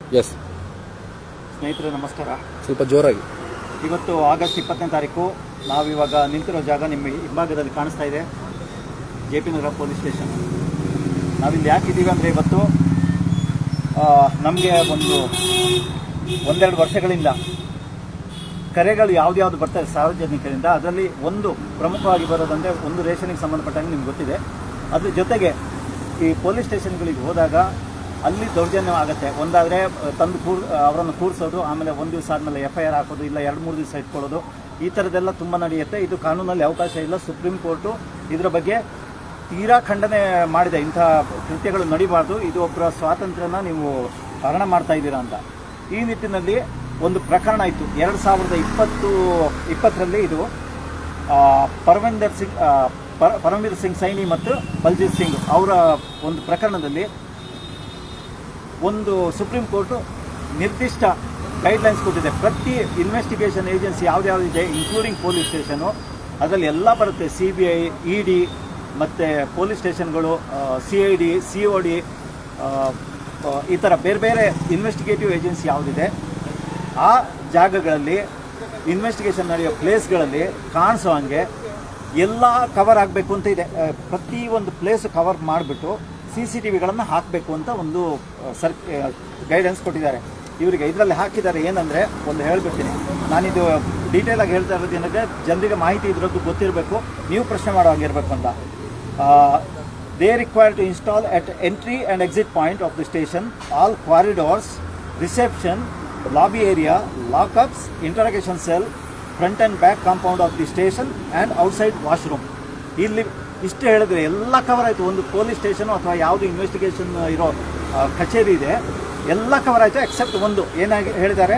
S ಸ್ನೇಹಿತರೆ ನಮಸ್ಕಾರ. ಸ್ವಲ್ಪ ಜೋರಾಗಿ. ಇವತ್ತು ಆಗಸ್ಟ್ ಇಪ್ಪತ್ತನೇ ತಾರೀಕು ನಾವಿವಾಗ ನಿಂತಿರೋ ಜಾಗ ನಿಮ್ಮ ಹಿಂಭಾಗದಲ್ಲಿ ಕಾಣಿಸ್ತಾ ಇದೆ. J P Nagar police station. ನಾವಿಲ್ಲಿ ಯಾಕಿದ್ದೀವಿ ಅಂದರೆ ಇವತ್ತು ನಮಗೆ ಒಂದು ಒಂದೆರಡು ವರ್ಷಗಳಿಂದ ಕರೆಗಳು ಯಾವ್ದು ಬರ್ತಾರೆ ಸಾರ್ವಜನಿಕರಿಂದ ಅದರಲ್ಲಿ ಒಂದು ಪ್ರಮುಖವಾಗಿ ಬರೋದಂದರೆ ಒಂದು ರೇಷನಿಗೆ ಸಂಬಂಧಪಟ್ಟಂಗೆ ನಿಮ್ಗೆ ಗೊತ್ತಿದೆ. ಅದ್ರ ಜೊತೆಗೆ ಈ ಪೊಲೀಸ್ ಸ್ಟೇಷನ್ಗಳಿಗೆ ಹೋದಾಗ ಅಲ್ಲಿ ದೌರ್ಜನ್ಯ ಆಗುತ್ತೆ ಒಂದಾದರೆ ತಂದು ಕೂರ್ ಅವರನ್ನು ಕೂರಿಸೋದು, ಆಮೇಲೆ ಒಂದು ದಿವಸ ಆದಮೇಲೆ ಎಫ್ ಐ ಆರ್ ಹಾಕೋದು, ಇಲ್ಲ ಎರಡು ಮೂರು ದಿವಸ ಇಟ್ಕೊಳ್ಳೋದು, ಈ ಥರದ್ದೆಲ್ಲ ತುಂಬ ನಡೆಯುತ್ತೆ. ಇದು ಕಾನೂನಲ್ಲಿ ಅವಕಾಶ ಇಲ್ಲ. ಸುಪ್ರೀಂ ಕೋರ್ಟು ಇದರ ಬಗ್ಗೆ ತೀರಾ ಖಂಡನೆ ಮಾಡಿದೆ. ಇಂಥ ಕೃತ್ಯಗಳು ನಡಿಬಾರ್ದು. ಇದು ಒಬ್ಬರ ಸ್ವಾತಂತ್ರ್ಯನ ನೀವು ಹರಣ ಮಾಡ್ತಾ ಇದ್ದೀರಾ ಅಂತ. ಈ ನಿಟ್ಟಿನಲ್ಲಿ ಒಂದು ಪ್ರಕರಣ ಇತ್ತು. ಎರಡು ಸಾವಿರದ ಇಪ್ಪತ್ತು, ಇಪ್ಪತ್ತರಲ್ಲಿ ಇದು ಪರವಿಂದರ್ ಸಿಂಗ್ ಪರ- ಪರಮವೀರ್ ಸಿಂಗ್ ಸೈನಿ ಮತ್ತು ಬಲ್ಜೀತ್ ಸಿಂಗ್ ಅವರ ಒಂದು ಪ್ರಕರಣದಲ್ಲಿ ಒಂದು ಸುಪ್ರೀಂ ಕೋರ್ಟು ನಿರ್ದಿಷ್ಟ ಗೈಡ್ಲೈನ್ಸ್ ಕೊಟ್ಟಿದೆ. ಪ್ರತಿ ಇನ್ವೆಸ್ಟಿಗೇಷನ್ ಏಜೆನ್ಸಿ ಯಾವ್ದ್ಯಾವ್ದಿದೆ ಇನ್ಕ್ಲೂಡಿಂಗ್ ಪೊಲೀಸ್ ಸ್ಟೇಷನು ಅದರಲ್ಲಿ ಎಲ್ಲ ಬರುತ್ತೆ. C B I E D ಮತ್ತು police ಸ್ಟೇಷನ್ಗಳು C I D C O D ಈ ಥರ ಬೇರೆ ಬೇರೆ ಇನ್ವೆಸ್ಟಿಗೇಟಿವ್ ಏಜೆನ್ಸಿ ಯಾವುದಿದೆ ಆ ಜಾಗಗಳಲ್ಲಿ ಇನ್ವೆಸ್ಟಿಗೇಷನ್ ನಡೆಯೋ ಪ್ಲೇಸ್ಗಳಲ್ಲಿ ಕಾಣಿಸೋ ಹಂಗೆ ಎಲ್ಲ ಕವರ್ ಆಗಬೇಕು ಅಂತ ಇದೆ. ಪ್ರತಿ ಒಂದು ಪ್ಲೇಸ್ ಕವರ್ ಮಾಡಿಬಿಟ್ಟು ಸಿ ಸಿ ಟಿ ವಿಗಳನ್ನು ಹಾಕಬೇಕು ಅಂತ ಒಂದು ಸರ್ ಗೈಡೆನ್ಸ್ ಕೊಟ್ಟಿದ್ದಾರೆ. ಇವರಿಗೆ ಇದರಲ್ಲಿ ಹಾಕಿದ್ದಾರೆ ಏನಂದರೆ, ಒಂದು ಹೇಳ್ಬಿಡ್ತೀನಿ. ನಾನಿದು ಆಗಿ ಹೇಳ್ತಾ ಇರೋದು ಏನಂದರೆ, ಜನರಿಗೆ ಮಾಹಿತಿ ಇದರದ್ದು ಗೊತ್ತಿರಬೇಕು, ನೀವು ಪ್ರಶ್ನೆ ಮಾಡೋ ಹಾಗಿರಬೇಕು ಅಂತ. They require to install at entry and exit point of the station all corridors reception lobby area lockups interrogation cell front and back compound of the station and outside washroom ಇಲ್ಲಿ ಇಷ್ಟು ಹೇಳಿದ್ರೆ ಎಲ್ಲ ಕವರ್ ಆಯಿತು. ಒಂದು police station ಅಥವಾ ಯಾವುದು investigation ಇರೋ ಕಚೇರಿ ಇದೆ. ಎಲ್ಲ ಕವರ್ ಆಯಿತು ಎಕ್ಸೆಪ್ಟ್ ಒಂದು. ಏನಾಗಿ ಹೇಳಿದ್ದಾರೆ?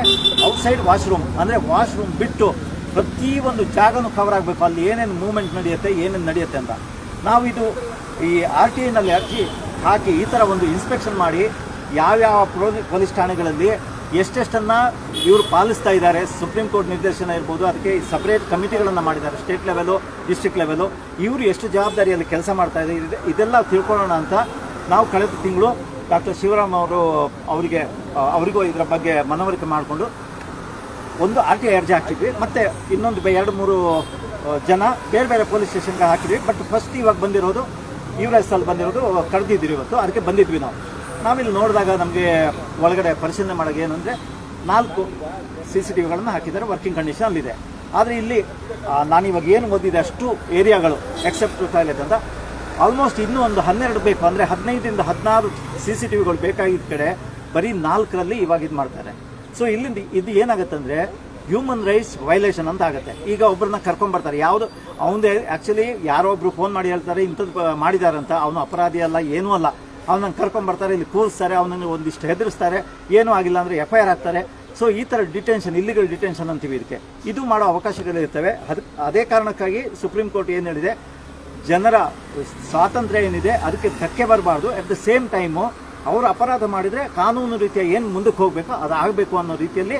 ಔಟ್ಸೈಡ್ ವಾಶ್ರೂಮ್ ಅಂದರೆ ವಾಶ್ರೂಮ್ ಬಿಟ್ಟು ಪ್ರತಿಯೊಂದು ಜಾಗನೂ ಕವರ್ ಆಗಬೇಕು. ಅಲ್ಲಿ ಏನೇನು ಮೂವ್ಮೆಂಟ್ ನಡೆಯುತ್ತೆ, ಏನೇನು ನಡೆಯುತ್ತೆ ಅಂತ. ನಾವು ಇದು ಈ ಆರ್ ಟಿ ಐನಲ್ಲಿ ಅರ್ಜಿ ಹಾಕಿ ಈ ಥರ ಒಂದು ಇನ್ಸ್ಪೆಕ್ಷನ್ ಮಾಡಿ, ಯಾವ್ಯಾವ ಪೊಲೀ, ಪೊಲೀಸ್ ಠಾಣೆಗಳಲ್ಲಿ ಎಷ್ಟೆಷ್ಟನ್ನು ಇವರು ಪಾಲಿಸ್ತಾ ಇದ್ದಾರೆ ಸುಪ್ರೀಂ ಕೋರ್ಟ್ ನಿರ್ದೇಶನ ಇರ್ಬೋದು, ಅದಕ್ಕೆ ಸಪ್ರೇಟ್ ಕಮಿಟಿಗಳನ್ನು ಮಾಡಿದ್ದಾರೆ ಸ್ಟೇಟ್ ಲೆವೆಲು ಡಿಸ್ಟ್ರಿಕ್ಟ್ ಲೆವೆಲು ಇವರು ಎಷ್ಟು ಜವಾಬ್ದಾರಿಯಲ್ಲಿ ಕೆಲಸ ಮಾಡ್ತಾ ಇದೆ- ಇದೆಲ್ಲ ತಿಳ್ಕೊಳ್ಳೋಣ ಅಂತ ನಾವು ಕಳೆದ ತಿಂಗಳು ಡಾಕ್ಟರ್ ಶಿವರಾಮ್ ಅವರು ಅವರಿಗೆ ಅವರಿಗೂ ಇದರ ಬಗ್ಗೆ ಮನವರಿಕೆ ಮಾಡಿಕೊಂಡು ಒಂದು ಆರ್ ಟಿ ಐ ಅರ್ಜಿ ಹಾಕಿದ್ವಿ. ಮತ್ತು ಇನ್ನೊಂದು ಎರಡು ಮೂರು ಜನ ಬೇರೆ ಬೇರೆ ಪೊಲೀಸ್ ಸ್ಟೇಷನ್ಗೆ ಹಾಕಿದ್ವಿ. ಬಟ್ ಫಸ್ಟ್ ಇವಾಗ ಬಂದಿರೋದು, ಇವರ ಹೆಸರಲ್ಲಿ ಬಂದಿರೋದು ಕರೆದಿದ್ದೀವಿ ಇವತ್ತು, ಅದಕ್ಕೆ ಬಂದಿದ್ವಿ ನಾವು. ನಾವಿಲ್ಲಿ ನೋಡಿದಾಗ ನಮಗೆ ಒಳಗಡೆ ಪರಿಶೀಲನೆ ಮಾಡೋಕೆ ಏನಂದರೆ ನಾಲ್ಕು ಸಿ ಸಿ ಟಿ ವಿಗಳನ್ನು ಹಾಕಿದ್ದಾರೆ ವರ್ಕಿಂಗ್ ಕಂಡೀಷನಲ್ಲಿದೆ ಆದರೆ ಇಲ್ಲಿ ನಾನಿವಾಗ ಏನು ಓದಿದೆ ಅಷ್ಟು ಏರಿಯಾಗಳು ಎಕ್ಸೆಪ್ಟ್ ಟಾಯ್ಲೆಟ್ ಅಂತ. ಆಲ್ಮೋಸ್ಟ್ ಇನ್ನೂ ಒಂದು ಹನ್ನೆರಡು ಬೇಕು, ಅಂದರೆ ಹದಿನೈದರಿಂದ ಹದಿನಾರು ಸಿ ಸಿ ಟಿ ವಿಗಳು ಬೇಕಾಗಿದ್ದ ಕಡೆ ಬರೀ ನಾಲ್ಕರಲ್ಲಿ ಇವಾಗ ಇದು ಮಾಡ್ತಾರೆ. ಸೊ ಇಲ್ಲಿಂದ ಇದು ಏನಾಗುತ್ತೆ ಅಂದರೆ ಹ್ಯೂಮನ್ ರೈಟ್ಸ್ ವೈಲೇಷನ್ ಅಂತ ಆಗುತ್ತೆ. ಈಗ ಒಬ್ಬರನ್ನ ಕರ್ಕೊಂಬರ್ತಾರೆ ಯಾವುದು, ಅವನದೇ ಆ್ಯಕ್ಚುಲಿ ಯಾರೋ ಒಬ್ಬರು ಫೋನ್ ಮಾಡಿ ಹೇಳ್ತಾರೆ ಇಂಥದ್ದು ಮಾಡಿದಾರಂತ. ಅವನು ಅಪರಾಧಿ ಅಲ್ಲ, ಏನೂ ಅಲ್ಲ. ಅವನನ್ನು ಕರ್ಕೊಂಬರ್ತಾರೆ ಇಲ್ಲಿ ಕೂರಿಸ್ತಾರೆ, ಅವನನ್ನು ಒಂದಿಷ್ಟು ಹೆದರಿಸ್ತಾರೆ, ಏನೂ ಆಗಿಲ್ಲ ಅಂದರೆ ಎಫ್ ಐ ಆರ್ ಹಾಕ್ತಾರೆ. ಸೊ ಈ ಥರ ಡಿಟೆನ್ಷನ್ ಇಲ್ಲಿಗಲ್ ಡಿಟೆನ್ಷನ್ ಅಂತೀವಿ ಇದಕ್ಕೆ. ಇದು ಮಾಡೋ ಅವಕಾಶಗಳಿರ್ತವೆ ಅದು, ಅದೇ ಕಾರಣಕ್ಕಾಗಿ ಸುಪ್ರೀಂ ಕೋರ್ಟ್ ಏನು ಹೇಳಿದೆ, ಜನರ ಸ್ವಾತಂತ್ರ್ಯ ಏನಿದೆ, ಅದಕ್ಕೆ ಧಕ್ಕೆ ಬರಬಾರ್ದು. ಅಟ್ ದ ಸೇಮ್ ಟೈಮು ಅವರು ಅಪರಾಧ ಮಾಡಿದರೆ ಕಾನೂನು ರೀತಿಯ ಏನು ಮುಂದಕ್ಕೆ ಹೋಗಬೇಕು ಅದು ಆಗಬೇಕು ಅನ್ನೋ ರೀತಿಯಲ್ಲಿ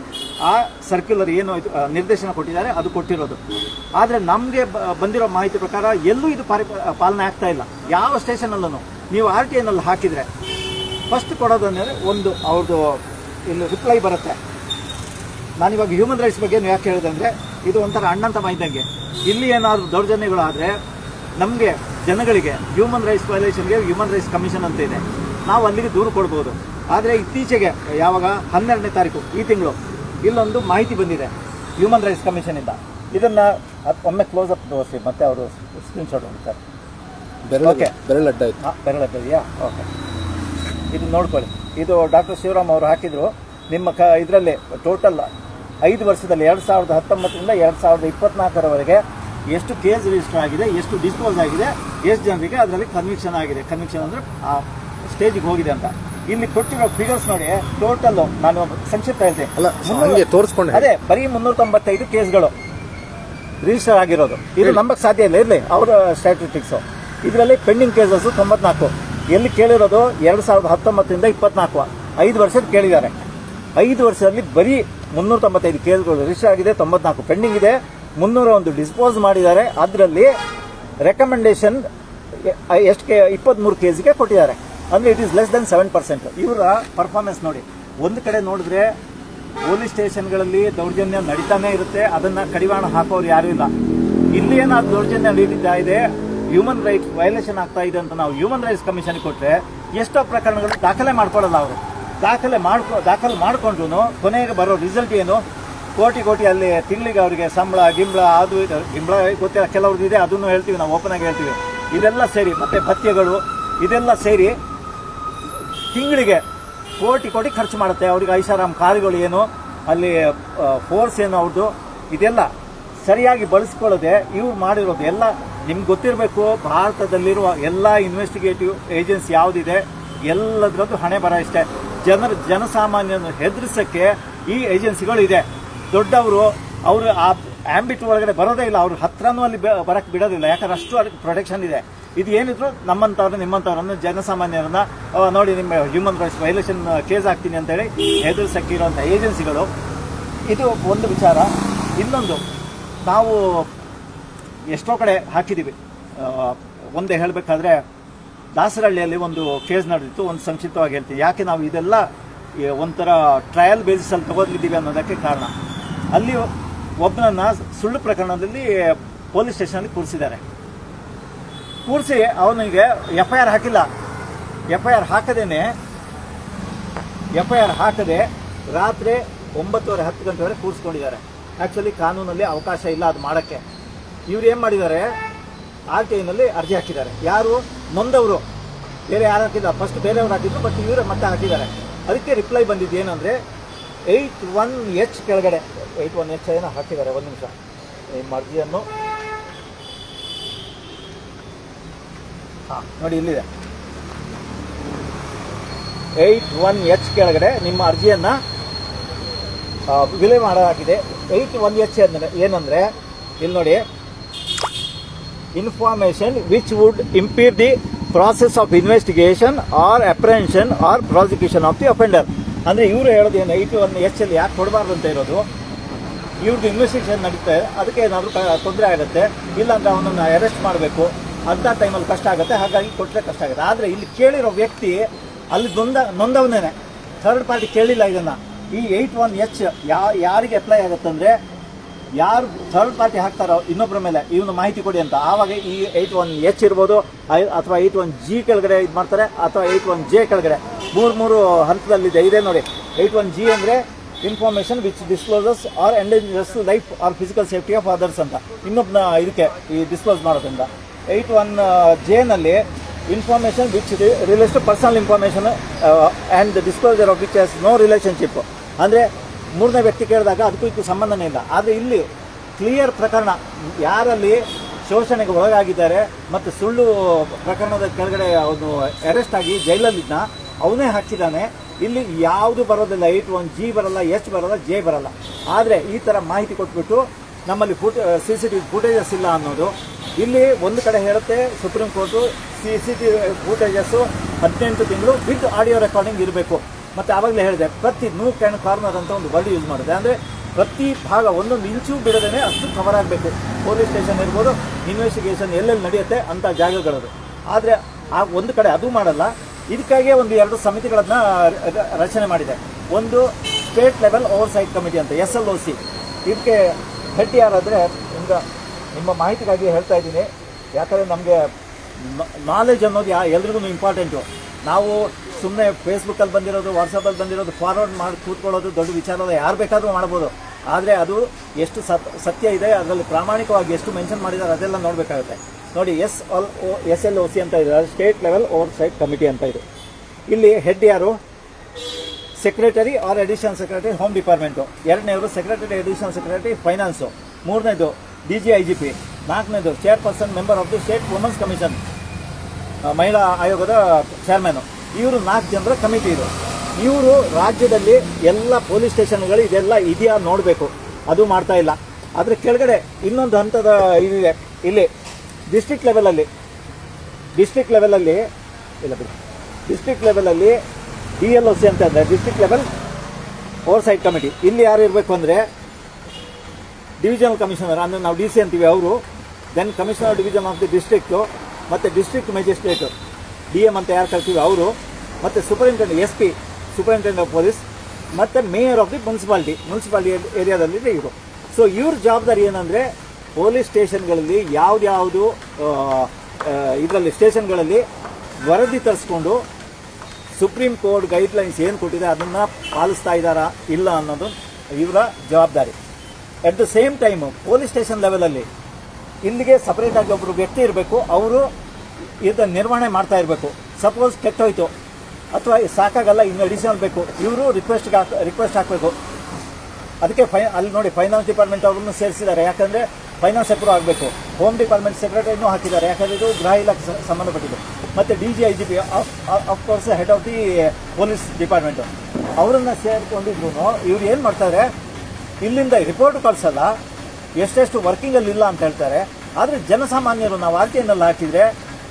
ಆ ಸರ್ಕ್ಯುಲರ್ ಏನು ನಿರ್ದೇಶನ ಕೊಟ್ಟಿದ್ದಾರೆ, ಅದು ಕೊಟ್ಟಿರೋದು. ಆದರೆ ನಮಗೆ ಬಂದಿರೋ ಮಾಹಿತಿ ಪ್ರಕಾರ ಎಲ್ಲೂ ಇದು ಪಾರಿ ಪಾಲನೆ ಆಗ್ತಾ ಇಲ್ಲ. ಯಾವ ಸ್ಟೇಷನಲ್ಲೂ ನೀವು ಆರ್ ಟಿ ಐನಲ್ಲಿ ಹಾಕಿದರೆ ಫಸ್ಟ್ ಕೊಡೋದಂದರೆ ಒಂದು ಅವ್ರದ್ದು ಇಲ್ಲಿ ರಿಪ್ಲೈ ಬರುತ್ತೆ. ನಾನಿವಾಗ ಹ್ಯೂಮನ್ ರೈಟ್ಸ್ ಬಗ್ಗೆ ಯಾಕೆ ಹೇಳಿದೆ ಅಂದರೆ ಇದು ಒಂಥರ ಅಣ್ಣಂತ ಇದ್ದಂಗೆ ಇಲ್ಲಿ ಏನಾದರೂ ದೌರ್ಜನ್ಯಗಳಾದರೆ ನಮಗೆ ಜನಗಳಿಗೆ ಹ್ಯೂಮನ್ ರೈಟ್ಸ್ ವೈಲೇಷನ್ಗೆ ಹ್ಯೂಮನ್ ರೈಟ್ಸ್ ಕಮಿಷನ್ ಅಂತ ಇದೆ. ನಾವು ಅಲ್ಲಿಗೆ ದೂರು ಕೊಡ್ಬೋದು. ಆದರೆ ಇತ್ತೀಚೆಗೆ ಯಾವಾಗ ಹನ್ನೆರಡನೇ ತಾರೀಕು ಈ ತಿಂಗಳು ಇಲ್ಲೊಂದು ಮಾಹಿತಿ ಬಂದಿದೆ ಹ್ಯೂಮನ್ ರೈಟ್ಸ್ ಕಮಿಷನಿಂದ ಇದನ್ನು ಒಮ್ಮೆ ಕ್ಲೋಸ್ ಅಪ್ ತೋರಿಸಿ ಮತ್ತೆ ಅವರು ಸ್ಕ್ರೀನ್ಶಾಟ್ ಹೋಗ್ತಾರೆ ಬೆರಳು Okay. ಬೆರಳು ಅಡ್ಡ ಆಯ್ತು. ಹಾಂ ಬೆರಳಲ್ಲಿದೆಯಾ ಓಕೆ ಇದು ನೋಡ್ಕೊಳ್ಳಿ. ಇದು ಡಾಕ್ಟರ್ ಶಿವರಾಮ್ ಅವರು ಹಾಕಿದ್ರು. ನಿಮ್ಮ ಕ ಇದರಲ್ಲಿ ಟೋಟಲ್ ಐದು ವರ್ಷದಲ್ಲಿ ಎರಡು ಸಾವಿರದ ಹತ್ತೊಂಬತ್ತರಿಂದ ಎರಡು ಸಾವಿರದ ಇಪ್ಪತ್ನಾಲ್ಕರವರೆಗೆ ಎಷ್ಟು ಕೇಸ್ ರಿಜಿಸ್ಟರ್ ಆಗಿದೆ ಎಷ್ಟು ಡಿಸ್ಪೋಸ್ ಆಗಿದೆ ಎಷ್ಟು ಜನರಿಗೆ ಅದರಲ್ಲಿ ಕನ್ವಿಕ್ಷನ್ ಆಗಿದೆ. ಕನ್ವಿಕ್ಷನ್ ಅಂದರೆ ಆ ಸ್ಟೇಜಿಗೆ ಹೋಗಿದೆ ಅಂತ. ಇಲ್ಲಿ ಕೊಟ್ಟಿರೋ ಫಿಗರ್ಸ್ ನೋಡಿ ಟೋಟಲ್ ನಾನು ಸಂಕ್ಷಿಪ್ತ ಹೇಳ್ತೀನಿ ಅಲ್ಲ ಹಂಗೆ ತೋರಿಸ್ಕೊಂಡು. ಅದೇ ಬರೀ ಮುನ್ನೂರ ತೊಂಬತ್ತೈದು ಕೇಸ್ಗಳು. ರಿಜಿಸ್ಟರ್ ಆಗಿರೋದು. ಇದು ನಮಗೆ ಸಾಧ್ಯ ಇಲ್ಲ ಇರಲಿ. ಅವರ ಸ್ಟ್ಯಾಟಿಸ್ಟಿಕ್ಸು ಇದರಲ್ಲಿ ಪೆಂಡಿಂಗ್ ಕೇಸಸ್ ತೊಂಬತ್ನಾಲ್ಕು. ಎಲ್ಲಿ ಕೇಳಿರೋದು? ಎರಡು ಸಾವಿರದ ಹತ್ತೊಂಬತ್ತರಿಂದ ಇಪ್ಪತ್ನಾಲ್ಕು. ಐದು ವರ್ಷದ ಕೇಳಿದ್ದಾರೆ. ಐದು ವರ್ಷದಲ್ಲಿ ಬರೀ ಮುನ್ನೂರ ತೊಂಬತ್ತೈದು ಕೇಸ್ಗಳು ರಿಜಿಸ್ಟರ್ ಆಗಿದೆ ತೊಂಬತ್ನಾಲ್ಕು ಪೆಂಡಿಂಗ್ ಇದೆ. ಮುನ್ನೂರ ಒಂದು ಡಿಸ್ಪೋಸ್ ಮಾಡಿದ್ದಾರೆ. ಅದರಲ್ಲಿ ರೆಕಮೆಂಡೇಶನ್ ಎಷ್ಟು ಕೆ ಇಪ್ಪತ್ತ್ಮೂರು ಕೆ ಜಿಗೆ ಕೊಟ್ಟಿದ್ದಾರೆ. ಅಂದರೆ it is less then seven percent ಇವರ ಪರ್ಫಾರ್ಮೆನ್ಸ್ ನೋಡಿ, ಒಂದು ಕಡೆ ನೋಡಿದ್ರೆ ಪೊಲೀಸ್ ಸ್ಟೇಷನ್ಗಳಲ್ಲಿ ದೌರ್ಜನ್ಯ ನಡೀತಾನೆ ಇರುತ್ತೆ, ಅದನ್ನ ಕಡಿವಾಣ ಹಾಕೋರು ಯಾರೂ ಇಲ್ಲ. ಇಲ್ಲಿ ಏನಾದ್ರು ದೌರ್ಜನ್ಯ ನಡೀತಾ ಇದೆ ಹ್ಯೂಮನ್ ರೈಟ್ಸ್ ವೈಲೇಷನ್ ಆಗ್ತಾ ಇದೆ ಅಂತ ನಾವು ಹ್ಯೂಮನ್ ರೈಟ್ಸ್ ಕಮಿಷನ್ ಕೊಟ್ಟರೆ ಎಷ್ಟೋ ಪ್ರಕರಣಗಳು ದಾಖಲೆ ಮಾಡ್ಕೊಳ್ಳಲ್ಲ ಅವರು. ದಾಖಲೆ ಮಾಡ್ಕೊ, ದಾಖಲೆ ಮಾಡಿಕೊಂಡ್ರು ಕೊನೆಗೆ ಬರೋ ರಿಸಲ್ಟ್ ಏನು? ಕೋಟಿ ಕೋಟಿ ಅಲ್ಲಿ ತಿಂಗಳಿಗೆ ಅವರಿಗೆ ಸಂಬಳ, ಗಿಂಬಳ, ಅದು ಗಿಂಬಳ ಗೊತ್ತಿಲ್ಲ, ಕೆಲವ್ರದ್ದು ಇದೆ, ಅದನ್ನು ಹೇಳ್ತೀವಿ, ನಾವು ಓಪನ್ ಆಗಿ ಹೇಳ್ತೀವಿ. ಇದೆಲ್ಲ ಸೇರಿ, ಮತ್ತೆ ಭತ್ಯೆಗಳು, ಇದೆಲ್ಲ ಸೇರಿ ತಿಂಗಳಿಗೆ ಕೋಟಿ ಕೋಟಿ ಖರ್ಚು ಮಾಡುತ್ತೆ. ಅವ್ರಿಗೆ ಐಷಾರಾಮ್ ಕಾರುಗಳು ಏನು, ಅಲ್ಲಿ ಫೋರ್ಸ್ ಏನು ಅವ್ರದ್ದು ಇದೆಲ್ಲ ಸರಿಯಾಗಿ ಬಳಸ್ಕೊಳ್ಳೋದೆ ಇವ್ರು ಮಾಡಿರೋದು ಎಲ್ಲ ನಿಮ್ಗೆ ಗೊತ್ತಿರಬೇಕು, ಭಾರತದಲ್ಲಿರುವ ಎಲ್ಲ ಇನ್ವೆಸ್ಟಿಗೇಟಿವ್ ಏಜೆನ್ಸಿ ಯಾವುದಿದೆ, ಎಲ್ಲದರದ್ದು ಹಣೆ ಬರ ಇಷ್ಟೇ. ಜನರ ಜನಸಾಮಾನ್ಯನ ಹೆದರಿಸಕ್ಕೆ ಈ ಏಜೆನ್ಸಿಗಳು ಇದೆ ದೊಡ್ಡವರು ಅವರು ಆ ಆ್ಯಂಬಿಟ್ ಒಳಗಡೆ ಬರೋದೇ ಇಲ್ಲ. ಅವ್ರ ಹತ್ರನೂ ಅಲ್ಲಿ ಬರಕ್ಕೆ ಬರಕ್ ಬಿಡೋದಿಲ್ಲ. ಯಾಕಂದ್ರೆ ಅಷ್ಟು ಅದಕ್ಕೆ ಪ್ರೊಟೆಕ್ಷನ್ ಇದೆ. ಇದು ಏನಿದ್ರು ನಮ್ಮಂಥವ್ರು, ನಿಮ್ಮಂಥವ್ರನ್ನ, ಜನಸಾಮಾನ್ಯರನ್ನ ನೋಡಿ ನಿಮ್ಮ ಹ್ಯೂಮನ್ ರೈಟ್ಸ್ ವೈಲೇಷನ್ ಕೇಸ್ ಹಾಕ್ತೀನಿ ಅಂತೇಳಿ ಹೆದರ್ಸಕ್ಕೆ ಇರುವಂಥ ಏಜೆನ್ಸಿಗಳು ಇದು ಒಂದು ವಿಚಾರ. ಇನ್ನೊಂದು, ನಾವು ಎಷ್ಟೋ ಕಡೆ ಹಾಕಿದ್ದೀವಿ. ಒಂದು ಹೇಳಬೇಕಾದ್ರೆ ದಾಸರಹಳ್ಳಿಯಲ್ಲಿ ಒಂದು ಕೇಸ್ ನಡೆದಿತ್ತು, ಒಂದು ಸಂಕ್ಷಿಪ್ತವಾಗಿ ಹೇಳ್ತೀನಿ. ಯಾಕೆ ನಾವು ಇದೆಲ್ಲ ಒಂಥರ ಟ್ರಯಲ್ ಬೇಸಿಸಲ್ಲಿ ತಗೋದಿದ್ದೀವಿ ಅನ್ನೋದಕ್ಕೆ ಕಾರಣ. ಅಲ್ಲಿ ಒಬ್ಬನನ್ನು ಸುಳ್ಳು ಪ್ರಕರಣದಲ್ಲಿ ಪೊಲೀಸ್ ಸ್ಟೇಷನಲ್ಲಿ ಕೂರಿಸಿದ್ದಾರೆ. ಕೂರಿಸಿ ಅವನಿಗೆ ಎಫ್ ಐ ಆರ್ ಹಾಕಿಲ್ಲ. ಎಫ್ ಐ ಆರ್ ಹಾಕದೇನೆ ಎಫ್ ಐ ಆರ್ ಹಾಕದೆ ರಾತ್ರಿ ಒಂಬತ್ತುವರೆ ಹತ್ತು ಗಂಟೆವರೆಗೆ ಕೂರಿಸ್ಕೊಂಡಿದ್ದಾರೆ. ಆ್ಯಕ್ಚುಲಿ ಕಾನೂನಲ್ಲಿ ಅವಕಾಶ ಇಲ್ಲ ಅದು ಮಾಡೋಕ್ಕೆ. ಇವ್ರು ಏನು ಮಾಡಿದ್ದಾರೆ? ಆರ್ ಟಿ ಐನಲ್ಲಿ ಅರ್ಜಿ ಹಾಕಿದ್ದಾರೆ. ಯಾರು? ನೊಂದವರು. ಬೇರೆ ಯಾರು ಫಸ್ಟ್ ಬೇರೆಯವ್ರು ಹಾಕಿದ್ರು ಬಟ್ ಇವರು ಮತ್ತೆ ಹಾಕಿದ್ದಾರೆ. ಅದಕ್ಕೆ ರಿಪ್ಲೈ ಬಂದಿದ್ದು ಏನಂದರೆ ಏಯ್ಟ್ ಒನ್ ಎಚ್ ಕೆಳಗಡೆ ಏಯ್ಟ್ ಒನ್ ಎಚ್ ಏನೋ ಹಾಕಿದ್ದಾರೆ. ಒಂದು ನಿಮಿಷ. ನಿಮ್ಮ ಅರ್ಜಿಯನ್ನು ನೋಡಿ ಇಲ್ಲಿದೆ. ಏಯ್ಟ್ ಒನ್ ಎಚ್ ಕೆಳಗಡೆ ನಿಮ್ಮ ಅರ್ಜಿಯನ್ನು ವಿಲೇ ಮಾಡಲಾಗಿದೆ. ಏಯ್ಟ್ ಒನ್ ಎಚ್ ಅಂದರೆ ಏನಂದರೆ, ಇಲ್ಲಿ ನೋಡಿ information which would impair the process of investigation or apprehension or prosecution of the offender ಅಂದರೆ ಇವರು ಹೇಳೋದು ಏನು ಏಯ್ಟಿ ಒನ್ ಎಚ್ ಅಲ್ಲಿ ಯಾಕೆ ಕೊಡಬಾರ್ದು ಅಂತ ಇರೋದು ಇವ್ರದ್ದು ಇನ್ವೆಸ್ಟಿಗೇಷನ್ ನಡೀತಾ ಅದಕ್ಕೆ ಏನಾದರೂ ತೊಂದರೆ ಆಗುತ್ತೆ, ಇಲ್ಲಾಂದರೆ ಅವನನ್ನು ಅರೆಸ್ಟ್ ಮಾಡಬೇಕು. ಅಂಥ ಟೈಮಲ್ಲಿ ಕಷ್ಟ ಆಗುತ್ತೆ, ಹಾಗಾಗಿ ಕೊಟ್ಟರೆ ಕಷ್ಟ ಆಗುತ್ತೆ. ಆದರೆ ಇಲ್ಲಿ ಕೇಳಿರೋ ವ್ಯಕ್ತಿ ಅಲ್ಲಿ ನೊಂದ ನೊಂದವನೇ ಥರ್ಡ್ ಪಾರ್ಟಿ ಕೇಳಿಲ್ಲ ಇದನ್ನು. ಈ ಏಯ್ಟ್ ಒನ್ ಎಚ್ ಯಾ, ಯಾರಿಗೆ ಅಪ್ಲೈ ಆಗುತ್ತಂದರೆ ಯಾರು ಥರ್ಡ್ ಪಾರ್ಟಿ ಹಾಕ್ತಾರೋ ಇನ್ನೊಬ್ಬರ ಮೇಲೆ ಇವನು ಮಾಹಿತಿ ಕೊಡಿ ಅಂತ. ಆವಾಗ ಈ ಏಯ್ಟ್ ಒನ್ ಎಚ್ ಇರ್ಬೋದು ಅಥವಾ ಏಯ್ಟ್ ಒನ್ ಜಿ ಕೆಳಗಡೆ ಇದು ಮಾಡ್ತಾರೆ, ಅಥವಾ ಏಯ್ಟ್ ಒನ್ ಜೆ ಕೆಳಗಡೆ. ಮೂರು ಮೂರು ಹಂತದಲ್ಲಿದೆ. ಇದೆ ನೋಡಿ. ಏಯ್ಟ್ ಒನ್ ಜಿ ಅಂದರೆ information which discloses or endangers life or physical safety of others ಅಂತ. ಇನ್ನೊಬ್ಬನ ಇದಕ್ಕೆ ಈ ಡಿಸ್ಕ್ಲೋಸ್ ಮಾಡೋದ್ರಿಂದ. Eight one ಜೆನಲ್ಲಿ information which relates to personal information and the disclosure of which has no relationship ಅಂದರೆ ಮೂರನೇ ವ್ಯಕ್ತಿ ಕೇಳಿದಾಗ ಅದಕ್ಕೂ ಇದಕ್ಕೂ ಸಂಬಂಧನೇ ಇಲ್ಲ. ಆದರೆ ಇಲ್ಲಿ ಕ್ಲಿಯರ್ ಪ್ರಕರಣ ಯಾರಲ್ಲಿ ಶೋಷಣೆಗೆ ಒಳಗಾಗಿದ್ದಾರೆ ಮತ್ತು ಸುಳ್ಳು ಪ್ರಕರಣದ ಕೆಳಗಡೆ ಅವನು ಅರೆಸ್ಟ್ ಆಗಿ ಜೈಲಲ್ಲಿದ್ದ, ಅವನೇ ಹಾಕ್ಸಿದ್ದಾನೆ ಇಲ್ಲಿ ಯಾವುದು ಬರೋದಿಲ್ಲ. ಏಯ್ಟ್ ಒನ್ ಜಿ ಬರಲ್ಲ ಎಚ್ ಬರಲ್ಲ ಜೆ ಬರಲ್ಲ. ಆದರೆ ಈ ಥರ ಮಾಹಿತಿ ಕೊಟ್ಬಿಟ್ಟು ನಮ್ಮಲ್ಲಿ foot C C T V footages ಇಲ್ಲ ಅನ್ನೋದು ಇಲ್ಲಿ ಒಂದು ಕಡೆ ಹೇಳುತ್ತೆ Supreme Court C C T footages ಹದಿನೆಂಟು ತಿಂಗಳು ವಿತ್ ಆಡಿಯೋ ರೆಕಾರ್ಡಿಂಗ್ ಇರಬೇಕು. ಮತ್ತು ಆವಾಗಲೇ ಹೇಳಿದೆ, ಪ್ರತಿ ನೂ ಕ್ಯಾನ್ ಕಾರ್ನರ್ ಅಂತ ಒಂದು ವರ್ಡ್ ಯೂಸ್ ಮಾಡಿದೆ ಅಂದರೆ ಪ್ರತಿ ಭಾಗ ಒಂದೊಂದು ಇಂಚು ಬಿಡದೇ ಅಷ್ಟು ಕವರ್ ಆಗಬೇಕು. ಪೊಲೀಸ್ ಸ್ಟೇಷನ್ ಇರ್ಬೋದು ಇನ್ವೆಸ್ಟಿಗೇಷನ್ ಎಲ್ಲೆಲ್ಲಿ ನಡೆಯುತ್ತೆ ಅಂಥ ಜಾಗಗಳದು. ಆದರೆ ಆ ಒಂದು ಕಡೆ ಅದು ಮಾಡಲ್ಲ. ಇದಕ್ಕಾಗಿಯೇ ಒಂದು ಎರಡು ಸಮಿತಿಗಳನ್ನು ರಚನೆ ಮಾಡಿದೆ. ಒಂದು ಸ್ಟೇಟ್ ಲೆವೆಲ್ ಓವರ್ಸೈಟ್ ಕಮಿಟಿ ಅಂತ ಎಸ್ ಎಲ್ ಓ ಸಿ ಇದಕ್ಕೆ ಹೆಡ್ ಯಾರಾದರೆ ಈಗ ನಿಮ್ಮ ಮಾಹಿತಿಗಾಗಿ ಹೇಳ್ತಾ ಇದ್ದೀನಿ. ಯಾಕಂದರೆ ನಮಗೆ ನಾಲೆಜ್ ಅನ್ನೋದು ಯಾ, ಎಲ್ರಿಗೂ ಇಂಪಾರ್ಟೆಂಟು ನಾವು ಸುಮ್ಮನೆ ಫೇಸ್ಬುಕ್ಕಲ್ಲಿ ಬಂದಿರೋದು ವಾಟ್ಸಪ್ಪಲ್ಲಿ ಬಂದಿರೋದು ಫಾರ್ವರ್ಡ್ ಮಾಡಿ, ಕೂತ್ಕೊಳ್ಳೋದು ದೊಡ್ಡ ವಿಚಾರ ಯಾರು ಬೇಕಾದರೂ ಮಾಡ್ಬೋದು. ಆದರೆ ಅದು ಎಷ್ಟು ಸತ್, ಸತ್ಯ ಇದೆ, ಅದರಲ್ಲಿ ಪ್ರಾಮಾಣಿಕವಾಗಿ ಎಷ್ಟು ಮೆನ್ಷನ್ ಮಾಡಿದ್ದಾರೆ ಅದೆಲ್ಲ ನೋಡಬೇಕಾಗುತ್ತೆ. ನೋಡಿ S L O S L O C ಅಂತ ಇದೆ. State level oversight committee ಅಂತ ಇದೆ. ಇಲ್ಲಿ ಹೆಡ್ ಯಾರು? Secretary or additional secretary home department ಎರಡನೇವರು secretary additional secretary finance ಮೂರನೇದು D G I G P ನಾಲ್ಕನೇದು chairperson member of the state women's commission ಮಹಿಳಾ ಆಯೋಗದ ಚೇರ್ಮನ್ ಇವರು ನಾಲ್ಕು ಜನರ ಕಮಿಟಿ ಇದು. ಇವರು ರಾಜ್ಯದಲ್ಲಿ ಎಲ್ಲ ಪೊಲೀಸ್ ಸ್ಟೇಷನ್ಗಳು ಇದೆಲ್ಲ ಇದೆಯಾ ನೋಡಬೇಕು. ಅದು ಮಾಡ್ತಾ ಇಲ್ಲ. ಆದರೆ ಕೆಳಗಡೆ ಇನ್ನೊಂದು ಹಂತದ ಇದಿದೆ. ಇಲ್ಲಿ ಡಿಸ್ಟ್ರಿಕ್ಟ್ ಲೆವೆಲಲ್ಲಿ ಡಿಸ್ಟ್ರಿಕ್ಟ್ ಲೆವೆಲಲ್ಲಿ ಇಲ್ಲ ಬಿಡಿ. ಡಿಸ್ಟ್ರಿಕ್ಟ್ ಲೆವೆಲಲ್ಲಿ ಡಿ ಎಲ್ ಒ ಸಿ ಅಂತ ಅಂದರೆ district level oversight committee ಇಲ್ಲಿ ಯಾರು ಇರಬೇಕು ಅಂದರೆ ಡಿವಿಷನಲ್ ಕಮಿಷನರ್ ಅಂದರೆ ನಾವು ಡಿ ಸಿ ಅಂತೀವಿ ಅವರು. Then commissioner division of the district ಮತ್ತು ಡಿಸ್ಟ್ರಿಕ್ಟ್ ಮ್ಯಾಜಿಸ್ಟ್ರೇಟು ಡಿ ಎಂ ಅಂತ ಯಾರು ಕರಿತೀವಿ ಅವರು. ಮತ್ತು superintendent S P superintendent of police ಮತ್ತು mayor of the municipality municipality ಏರಿಯಾದಲ್ಲಿ ಇವರು. ಸೊ ಇವ್ರ ಜವಾಬ್ದಾರಿ ಏನಂದರೆ ಪೊಲೀಸ್ ಸ್ಟೇಷನ್ಗಳಲ್ಲಿ ಯಾವ್ದ್ಯಾವುದು ಇದರಲ್ಲಿ ಸ್ಟೇಷನ್ಗಳಲ್ಲಿ ವರದಿ ತರಿಸ್ಕೊಂಡು ಸುಪ್ರೀಂ ಕೋರ್ಟ್ ಗೈಡ್ಲೈನ್ಸ್ ಏನು ಕೊಟ್ಟಿದೆ ಅದನ್ನು ಪಾಲಿಸ್ತಾ ಇದ್ದಾರಾ ಇಲ್ಲ ಅನ್ನೋದು ಇವರ ಜವಾಬ್ದಾರಿ. At the same time police station ಲೆವೆಲಲ್ಲಿ ಇಲ್ಲಿಗೆ ಸಪ್ರೇಟಾಗಿ ಒಬ್ಬರು ವ್ಯಕ್ತಿ ಇರಬೇಕು, ಅವರು ಇದನ್ನು ನಿರ್ವಹಣೆ ಮಾಡ್ತಾ ಇರಬೇಕು. ಸಪೋಸ್ ಕೆಟ್ಟೋಯ್ತು ಅಥವಾ ಸಾಕಾಗಲ್ಲ, ಇನ್ನು ಅಡಿಷನಲ್ ಬೇಕು, ಇವರು ರಿಕ್ವೆಸ್ಟ್ ರಿಕ್ವೆಸ್ಟ್ ಹಾಕಬೇಕು. ಅದಕ್ಕೆ ಫೈ ಅಲ್ಲಿ ನೋಡಿ ಫೈನಾನ್ಸ್ ಡಿಪಾರ್ಟ್ಮೆಂಟ್ ಅವ್ರನ್ನು ಸೇರಿಸಿದ್ದಾರೆ. ಯಾಕಂದರೆ ಫೈನಾನ್ಸ್ ಅಪ್ರೂವ್ ಆಗಬೇಕು. ಹೋಮ್ ಡಿಪಾರ್ಟ್ಮೆಂಟ್ ಸೆಕ್ರೆಟರಿನೂ ಹಾಕಿದ್ದಾರೆ. ಯಾಕಂದರೆ ಇದು ಗೃಹ ಇಲಾಖೆ ಸಂಬಂಧಪಟ್ಟಿದೆ ಮತ್ತು D G I G P course head of the police department ಅವರನ್ನು ಸೇರಿಕೊಂಡಿದ್ರು. ಇವ್ರು ಏನು ಮಾಡ್ತಾರೆ ಇಲ್ಲಿಂದ ರಿಪೋರ್ಟ್ ಕಳ್ಸಲ್ಲ. ಎಷ್ಟೆಷ್ಟು ವರ್ಕಿಂಗಲ್ಲಿ ಇಲ್ಲ ಅಂತ ಹೇಳ್ತಾರೆ. ಆದರೆ ಜನಸಾಮಾನ್ಯರು ನಾವು ಆರ್ ಟಿ ಐನಲ್ಲಿ ಹಾಕಿದರೆ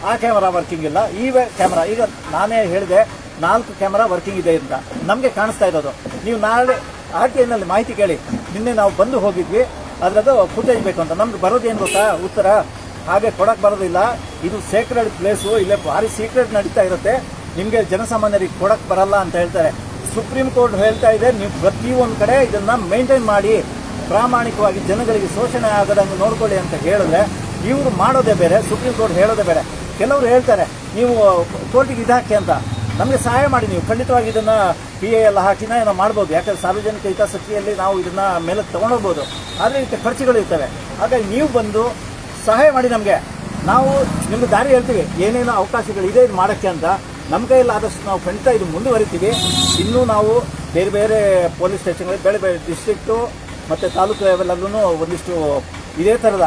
ಆ ಕ್ಯಾಮರಾ ವರ್ಕಿಂಗ್ ಇಲ್ಲ. ಈ ಕ್ಯಾಮರಾ ಈಗ ನಾನೇ ಹೇಳಿದೆ, ನಾಲ್ಕು ಕ್ಯಾಮರಾ ವರ್ಕಿಂಗ್ ಇದೆ ಅಂತ. ನಮಗೆ ಕಾಣಿಸ್ತಾ ಇರೋದು. ನೀವು ನಾಳೆ ಆರ್ ಟಿ ಎನ್ನಲ್ಲಿ ಮಾಹಿತಿ ಕೇಳಿ. ನಿನ್ನೆ ನಾವು ಬಂದು ಹೋಗಿದ್ವಿ. ಅದರದ್ದು ಫುಟೇಜ್ ಬೇಕು ಅಂತ. ನಮ್ಗೆ ಬರೋದೇನು ಗೊತ್ತಾ? ಉತ್ತರ, ಹಾಗೆ ಕೊಡಕ್ಕೆ ಬರೋದಿಲ್ಲ. ಇದು ಸೇಕ್ರೆಡ್ ಪ್ಲೇಸು ಇಲ್ಲೇ ಭಾರಿ ಸೀಕ್ರೆಟ್ ನಡೀತಾ ಇರುತ್ತೆ. ನಿಮಗೆ ಜನಸಾಮಾನ್ಯರಿಗೆ ಕೊಡಕ್ಕೆ ಬರಲ್ಲ ಅಂತ ಹೇಳ್ತಾರೆ. ಸುಪ್ರೀಂ ಕೋರ್ಟ್ ಹೇಳ್ತಾ ಇದೆ, ನೀವು ಪ್ರತಿಯೊಂದು ಕಡೆ ಇದನ್ನು ಮೇಂಟೈನ್ ಮಾಡಿ, ಪ್ರಾಮಾಣಿಕವಾಗಿ ಜನಗಳಿಗೆ ಶೋಷಣೆ ಆಗದಂಗೆ ನೋಡ್ಕೊಳ್ಳಿ ಅಂತ ಹೇಳಿದ್ರೆ, ಇವರು ಮಾಡೋದೇ ಬೇರೆ, ಸುಪ್ರೀಂ ಕೋರ್ಟ್ ಹೇಳೋದೇ ಬೇರೆ. ಕೆಲವರು ಹೇಳ್ತಾರೆ, ನೀವು ಕೋರ್ಟಿಗೆ ಇದಾಕೆ ಅಂತ. ನಮಗೆ ಸಹಾಯ ಮಾಡಿ ನೀವು, ಖಂಡಿತವಾಗಿ ಇದನ್ನು ಪಿ ಎ ಎಲ್ಲ ಹಾಕಿನ ಏನೋ ಮಾಡ್ಬೋದು. ಯಾಕಂದ್ರೆ ಸಾರ್ವಜನಿಕ ಹಿತಾಸಕ್ತಿಯಲ್ಲಿ ನಾವು ಇದನ್ನು ಮೇಲೆ ತೊಗೊಂಡೋಗ್ಬೋದು. ಆದರೆ ಇದಕ್ಕೆ ಖರ್ಚುಗಳು ಇರ್ತವೆ. ಹಾಗಾಗಿ ನೀವು ಬಂದು ಸಹಾಯ ಮಾಡಿ ನಮಗೆ. ನಾವು ನಿಮ್ಗೆ ದಾರಿ ಹೇಳ್ತೀವಿ, ಏನೇನು ಅವಕಾಶಗಳಿದೆ ಇದು ಮಾಡೋಕ್ಕೆ ಅಂತ. ನಮ್ಮ ಕೈಯಲ್ಲಿ ಆದಷ್ಟು ನಾವು ಖಂಡಿತ ಇದು ಮುಂದುವರಿತೀವಿ. ಇನ್ನೂ ನಾವು ಬೇರೆ ಬೇರೆ ಪೊಲೀಸ್ ಸ್ಟೇಷನ್ಗಳಲ್ಲಿ ಬೇರೆ ಬೇರೆ ಡಿಸ್ಟ್ರಿಕ್ಟು ಮತ್ತು ತಾಲೂಕು ಲೆವೆಲಲ್ಲೂ ಒಂದಿಷ್ಟು ಇದೇ ಥರದ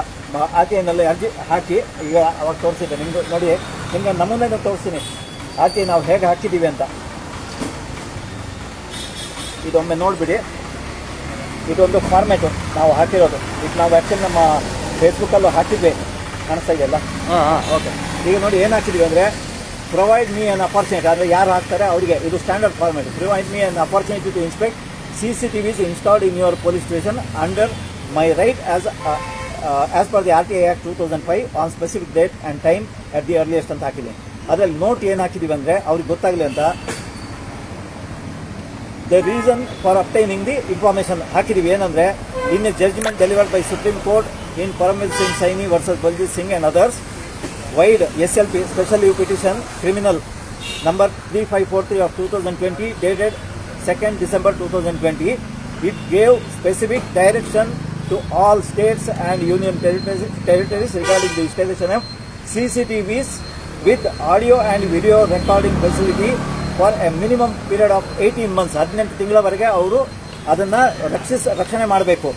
ಆಕೆಯನ್ನೆಲ್ಲ ಅರ್ಜಿ ಹಾಕಿ ಈಗ ಅವಾಗ ತೋರಿಸಿದ್ದೆ ನಿಮ್ಗೆ ನೋಡಿ ನಿಮ್ಗೆ ನಮೂನೆ ತೋರಿಸ್ತೀನಿ. ಆಕೆ ನಾವು ಹೇಗೆ ಹಾಕಿದ್ದೀವಿ ಅಂತ. ಇದೊಮ್ಮೆ ನೋಡಿಬಿಡಿ. ಇದೊಂದು ಫಾರ್ಮೇಟು ನಾವು ಹಾಕಿರೋದು. ಇದು ನಾವು ಆ್ಯಕ್ಚುಲಿ ನಮ್ಮ ಫೇಸ್ಬುಕ್ಕಲ್ಲೂ ಹಾಕಿದ್ವಿ. ಕಾಣಿಸ್ತಾ ಇದೆಯಲ್ಲ? ಹಾಂ ಹಾಂ. ಓಕೆ ಈಗ ನೋಡಿ ಏನು ಹಾಕಿದ್ವಿ ಅಂದರೆ ಪ್ರೊವೈಡ್ ಮೀ ಅನ್ ಅಪರ್ಚುನಿಟಿ ಅಂದರೆ ಯಾರು ಹಾಕ್ತಾರೆ ಅವರಿಗೆ. ಇದು standard format provide me an opportunity to inspect C C T Vs installed in your police station under my right as as per the R T I act two thousand five on specific date and time at the earliest ಅಂತ ಹಾಕಿದ್ದೀನಿ. ಅದರಲ್ಲಿ note ಏನು ಹಾಕಿದ್ದೀವಿ ಅಂದರೆ ಅವ್ರಿಗೆ ಗೊತ್ತಾಗಲಿ ಅಂತ. The reason for obtaining the information ಹಾಕಿದ್ದೀವಿ ಏನಂದರೆ in a judgment delivered by Supreme Court in Paramvir Singh Saini versus Baljit Singh and others vide S L P special you petition criminal number three five four three of two thousand twenty dated second December two thousand twenty it gave specific direction to all states and union territories territories regarding the installation of C C T Vs with audio and video recording facility for a minimum period of eighteen months ಹದಿನೆಂಟು ತಿಂಗಳವರೆಗೆ ಅವರು ಅದನ್ನು ರಕ್ಷಿಸ, ರಕ್ಷಣೆ ಮಾಡಬೇಕು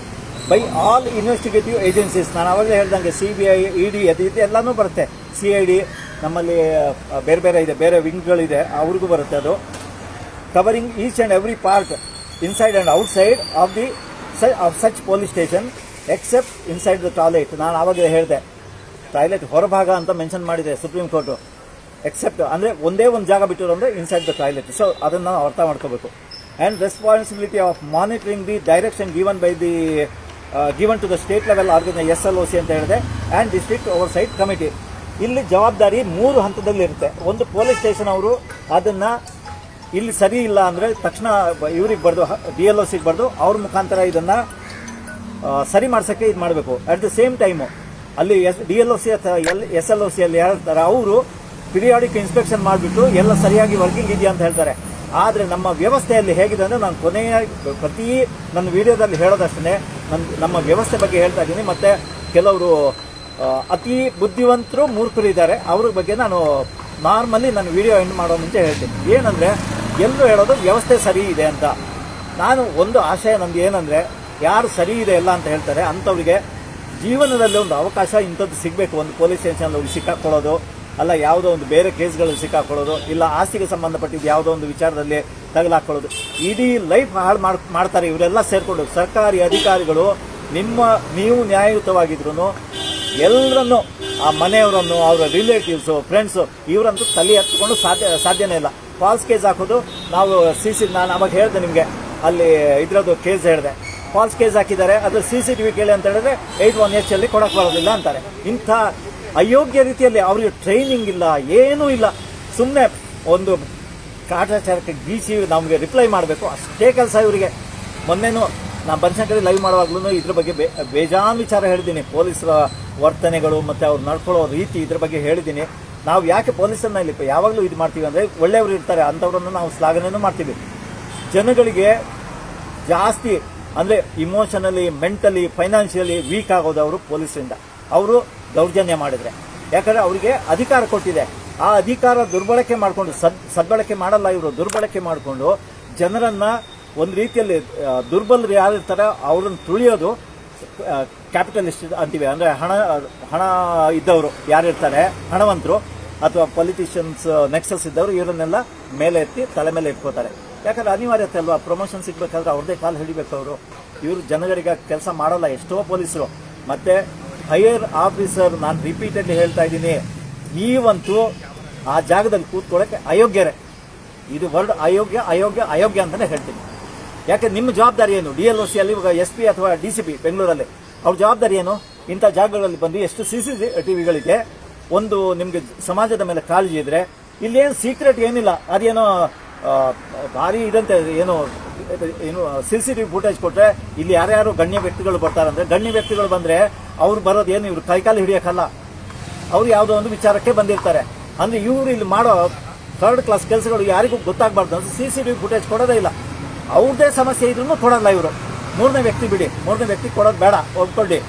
by all investigative agencies ನಾನು ಅವಾಗಲೇ ಹೇಳ್ದಂಗೆ C B I E D ಅದು ಇದು ಎಲ್ಲನೂ ಬರುತ್ತೆ. ಸಿ ಐ ಡಿ ನಮ್ಮಲ್ಲಿ ಬೇರೆ ಬೇರೆ ಇದೆ, ಬೇರೆ ವಿಂಗ್ಗಳಿದೆ ಅವ್ರಿಗೂ ಬರುತ್ತೆ ಅದು. Covering each and every part inside and outside of the of such police station except inside the toilet ನಾನು ಆವಾಗ ಹೇಳಿದೆ ಟಾಯ್ಲೆಟ್ ಹೊರಭಾಗ ಅಂತ ಮೆನ್ಷನ್ ಮಾಡಿದೆ ಸುಪ್ರೀಂ ಕೋರ್ಟು ಎಕ್ಸೆಪ್ಟ್ ಅಂದರೆ ಒಂದೇ ಒಂದು ಜಾಗ ಬಿಟ್ಟಿರೋ ಅಂದರೆ ಇನ್ಸೈಡ್ ದ ಟಾಯ್ಲೆಟ್ ಸೊ ಅದನ್ನು ನಾವು ಅರ್ಥ ಮಾಡ್ಕೋಬೇಕು. And responsibility of monitoring the direction given by the given to the state level organise S L O C ಅಂತ ಹೇಳಿದೆ and district oversight committee ಇಲ್ಲಿ ಜವಾಬ್ದಾರಿ ಮೂರು ಹಂತದಲ್ಲಿ ಇರುತ್ತೆ. ಒಂದು ಪೊಲೀಸ್ ಸ್ಟೇಷನ್ ಅವರು ಅದನ್ನು ಇಲ್ಲಿ ಸರಿ ಇಲ್ಲ ಅಂದರೆ ತಕ್ಷಣ ಇವ್ರಿಗೆ ಬರ್ದು, ಡಿ ಎಲ್ ಸಿಗೆ ಬರೆದು ಅವ್ರ ಮುಖಾಂತರ ಇದನ್ನು ಸರಿ ಮಾಡ್ಸೋಕ್ಕೆ ಇದು ಮಾಡಬೇಕು. ಅಟ್ ದ ಸೇಮ್ ಟೈಮು ಅಲ್ಲಿ S, D L O C ಅಥವಾ L, S L O C ಅಲ್ಲಿ ಹೇಳ್ತಾರೆ ಅವರು ಪಿರಿಯಾಡಿಕ್ ಇನ್ಸ್ಪೆಕ್ಷನ್ ಮಾಡಿಬಿಟ್ಟು ಎಲ್ಲ ಸರಿಯಾಗಿ ವರ್ಕಿಂಗ್ ಇದೆಯಾ ಅಂತ ಹೇಳ್ತಾರೆ. ಆದರೆ ನಮ್ಮ ವ್ಯವಸ್ಥೆಯಲ್ಲಿ ಹೇಗಿದೆ ಅಂದರೆ ನಾನು ಕೊನೆಯ ಪ್ರತಿ ನನ್ನ ವಿಡಿಯೋದಲ್ಲಿ ಹೇಳೋದಷ್ಟೇ ನನ್ನ ನಮ್ಮ ವ್ಯವಸ್ಥೆ ಬಗ್ಗೆ ಹೇಳ್ತಾ ಇದ್ದೀನಿ. ಮತ್ತು ಕೆಲವರು ಅತಿ ಬುದ್ಧಿವಂತರು ಮೂರ್ಖರು ಇದ್ದಾರೆ. ಅವ್ರ ಬಗ್ಗೆ ನಾನು ನಾರ್ಮಲಿ ನಾನು ವಿಡಿಯೋ ಎಂಡ್ ಮಾಡೋ ಮುಂಚೆ ಹೇಳ್ತೀನಿ. ಏನಂದರೆ, ಎಲ್ಲರೂ ಹೇಳೋದು ವ್ಯವಸ್ಥೆ ಸರಿ ಇದೆ ಅಂತ. ನಾನು ಒಂದು ಆಶಯ ನಮ್ದು ಏನಂದರೆ, ಯಾರು ಸರಿ ಇದೆ ಎಲ್ಲ ಅಂತ ಹೇಳ್ತಾರೆ, ಅಂಥವ್ರಿಗೆ ಜೀವನದಲ್ಲಿ ಒಂದು ಅವಕಾಶ ಇಂಥದ್ದು ಸಿಗಬೇಕು. ಒಂದು ಪೊಲೀಸ್ ಸ್ಟೇಷನ್ ಅವ್ರಿಗೆ ಸಿಕ್ಕಾಕೊಳ್ಳೋದು, ಅಲ್ಲ ಯಾವುದೋ ಒಂದು ಬೇರೆ ಕೇಸ್ಗಳಲ್ಲಿ ಸಿಕ್ಕಾಕೊಳ್ಳೋದು, ಇಲ್ಲ ಆಸ್ತಿಗೆ ಸಂಬಂಧಪಟ್ಟಿದ್ದು ಯಾವುದೋ ಒಂದು ವಿಚಾರದಲ್ಲಿ ತಗಲಾಕೊಳ್ಳೋದು. ಇಡೀ ಲೈಫ್ ಹಾಳು ಮಾಡ್, ಮಾಡ್ತಾರೆ. ಇವರೆಲ್ಲ ಸೇರಿಕೊಂಡು ಸರ್ಕಾರಿ ಅಧಿಕಾರಿಗಳು ನಿಮ್ಮ, ನೀವು ನ್ಯಾಯಯುತವಾಗಿದ್ರು ಎಲ್ಲರನ್ನು ಆ ಮನೆಯವರನ್ನು, ಅವರ ರಿಲೇಟಿವ್ಸು ಫ್ರೆಂಡ್ಸು ಇವರಂತೂ ತಲೆ ಹತ್ಕೊಂಡು ಸಾಧ್ಯ, ಸಾಧ್ಯನೇ ಇಲ್ಲ. ಫಾಲ್ಸ್ ಕೇಸ್ ಹಾಕೋದು, ನಾವು ಸಿ ಸಿ ನಾನು ಅವಾಗ ಹೇಳಿದೆ ನಿಮಗೆ, ಅಲ್ಲಿ ಇದರದ್ದು ಕೇಸ್ ಹೇಳಿದೆ. ಫಾಲ್ಸ್ ಕೇಸ್ ಹಾಕಿದ್ದಾರೆ, ಅದು ಸಿ ಸಿ ಟಿ ವಿ ಕೇಳಿ ಅಂತ ಹೇಳಿದ್ರೆ ಏಯ್ಟ್ ಒನ್ ಎಚ್ ಅಲ್ಲಿ ಕೊಡಕ್ಕೆ ಬರೋದಿಲ್ಲ ಅಂತಾರೆ. ಇಂಥ ಅಯೋಗ್ಯ ರೀತಿಯಲ್ಲಿ ಅವರಿಗೆ ಟ್ರೈನಿಂಗ್ ಇಲ್ಲ, ಏನೂ ಇಲ್ಲ. ಸುಮ್ಮನೆ ಒಂದು ಕಾಟಾಚಾರಕ್ಕೆ ಬೀಸಿ ನಮಗೆ ರಿಪ್ಲೈ ಮಾಡಬೇಕು, ಅಷ್ಟೇ ಕೆಲಸ ಇವರಿಗೆ. ಮೊನ್ನೆನೂ ನಾನು ಬನಶಂಕರಿ ಲೈವ್ ಮಾಡುವಾಗ್ಲೂ ಇದ್ರ ಬಗ್ಗೆ ಬೇಜಾನ್ ವಿಚಾರ ಹೇಳಿದ್ದೀನಿ. ಪೊಲೀಸರ ವರ್ತನೆಗಳು ಮತ್ತು ಅವ್ರು ನಡ್ಕೊಳ್ಳೋ ರೀತಿ ಇದ್ರ ಬಗ್ಗೆ ಹೇಳಿದ್ದೀನಿ. ನಾವು ಯಾಕೆ ಪೊಲೀಸರನ್ನ ಇಲ್ಲಿ ಯಾವಾಗಲೂ ಇದು ಮಾಡ್ತೀವಿ ಅಂದರೆ ಒಳ್ಳೆಯವರು ಇರ್ತಾರೆ, ಅಂಥವ್ರನ್ನ ನಾವು ಶ್ಲಾಘನೆಯೂ ಮಾಡ್ತೀವಿ. ಜನಗಳಿಗೆ ಜಾಸ್ತಿ ಅಂದರೆ ಇಮೋಷನಲಿ ಮೆಂಟಲಿ ಫೈನಾನ್ಷಿಯಲಿ ವೀಕ್ ಆಗೋದು ಅವರು ಪೊಲೀಸರಿಂದ. ಅವರು ದೌರ್ಜನ್ಯ ಮಾಡಿದರೆ. ಯಾಕಂದರೆ ಅವರಿಗೆ ಅಧಿಕಾರ ಕೊಟ್ಟಿದೆ. ಆ ಅಧಿಕಾರ ದುರ್ಬಳಕೆ ಮಾಡಿಕೊಂಡು ಸದ್, ಸದ್ಬಳಕೆ ಮಾಡಲ್ಲ ಇವರು. ದುರ್ಬಳಕೆ ಮಾಡಿಕೊಂಡು ಜನರನ್ನು ಒಂದು ರೀತಿಯಲ್ಲಿ ದುರ್ಬಲರು ಯಾರಿರ್ತಾರೆ ಅವ್ರನ್ನ ತುಳಿಯೋದು ಕ್ಯಾಪಿಟಲಿಸ್ಟ್ ಅಂತೀವಿ. ಅಂದರೆ ಹಣ ಹಣ ಇದ್ದವರು ಯಾರಿರ್ತಾರೆ? ಹಣವಂತರು ಅಥವಾ ಪೊಲಿಟಿಷಿಯನ್ಸ್ ನೆಕ್ಸಸ್ ಇದ್ದವರು ಇವರನ್ನೆಲ್ಲ ಮೇಲೆ ಎತ್ತಿ ತಲೆ ಮೇಲೆ ಇಟ್ಕೋತಾರೆ. ಯಾಕಂದ್ರೆ ಅನಿವಾರ್ಯತೆ ಅಲ್ವಾ? ಪ್ರಮೋಷನ್ ಸಿಗಬೇಕಾದ್ರೆ ಅವ್ರದೇ ಕಾಲು ಹಿಡಿಬೇಕು ಅವರು. ಇವರು ಜನಗಳಿಗೆ ಕೆಲಸ ಮಾಡಲ್ಲ, ಎಷ್ಟೋ ಪೊಲೀಸರು. ಮತ್ತೆ ಹೈಯರ್ ಆಫೀಸರ್ ನಾನು ರಿಪೀಟೆಡ್ಲಿ ಹೇಳ್ತಾ ಇದ್ದೀನಿ, ನೀವಂತೂ ಆ ಜಾಗದಲ್ಲಿ ಕೂತ್ಕೊಳ್ಳೋಕೆ ಅಯೋಗ್ಯರೇ. ಇದು ವರ್ಡ್ ಅಯೋಗ್ಯ ಅಯೋಗ್ಯ ಅಯೋಗ್ಯ ಅಂತಲೇ ಹೇಳ್ತೀನಿ. ಯಾಕೆ ನಿಮ್ಮ ಜವಾಬ್ದಾರಿ ಏನು? ಡಿ ಎಲ್ ಒ ಸಿ ಅಲ್ಲಿ ಇವಾಗ ಎಸ್ ಪಿ ಅಥವಾ ಡಿ ಸಿ ಪಿ ಬೆಂಗಳೂರಲ್ಲಿ, ಅವ್ರ ಜವಾಬ್ದಾರಿ ಏನು? ಇಂಥ ಜಾಗಗಳಲ್ಲಿ ಬಂದು ಎಷ್ಟು ಸಿ ಸಿ ಟಿವಿಗಳಿಗೆ ಒಂದು ನಿಮಗೆ ಸಮಾಜದ ಮೇಲೆ ಕಾಳಜಿ ಇದ್ರೆ, ಇಲ್ಲಿ ಏನು ಸೀಕ್ರೆಟ್ ಏನಿಲ್ಲ, ಅದೇನೋ ಭಾರಿ ಇದಂತೆ ಏನು ಏನು ಸಿ ಸಿ ಟಿವಿ ಫುಟೇಜ್ ಕೊಟ್ಟರೆ ಇಲ್ಲಿ ಯಾರ್ಯಾರು ಗಣ್ಯ ವ್ಯಕ್ತಿಗಳು ಬರ್ತಾರಂದ್ರೆ ಗಣ್ಯ ವ್ಯಕ್ತಿಗಳು ಬಂದರೆ, ಅವ್ರು ಬರೋದು ಏನು? ಇವ್ರು ಕೈಕಾಲು ಹಿಡಿಯೋಕ್ಕಲ್ಲ. ಅವ್ರು ಯಾವುದೋ ಒಂದು ವಿಚಾರಕ್ಕೆ ಬಂದಿರ್ತಾರೆ. ಅಂದರೆ ಇವರು ಇಲ್ಲಿ ಮಾಡೋ ಥರ್ಡ್ ಕ್ಲಾಸ್ ಕೆಲಸಗಳು ಯಾರಿಗೂ ಗೊತ್ತಾಗಬಾರ್ದು ಅಂತ ಸಿ ಸಿ ಟಿವಿ ಫುಟೇಜ್ ಕೊಡೋದೇ ಇಲ್ಲ. ಅವ್ರದ್ದೇ ಸಮಸ್ಯೆ ಇದ್ರೂ ಕೊಡಲ್ಲ ಇವರು. ಮೂರನೇ ವ್ಯಕ್ತಿ ಬಿಡಿ. ಮೂರನೇ ವ್ಯಕ್ತಿ ಕೊಡೋದು ಬೇಡ. ಒಪ್ಕೊಳ್ಳಿ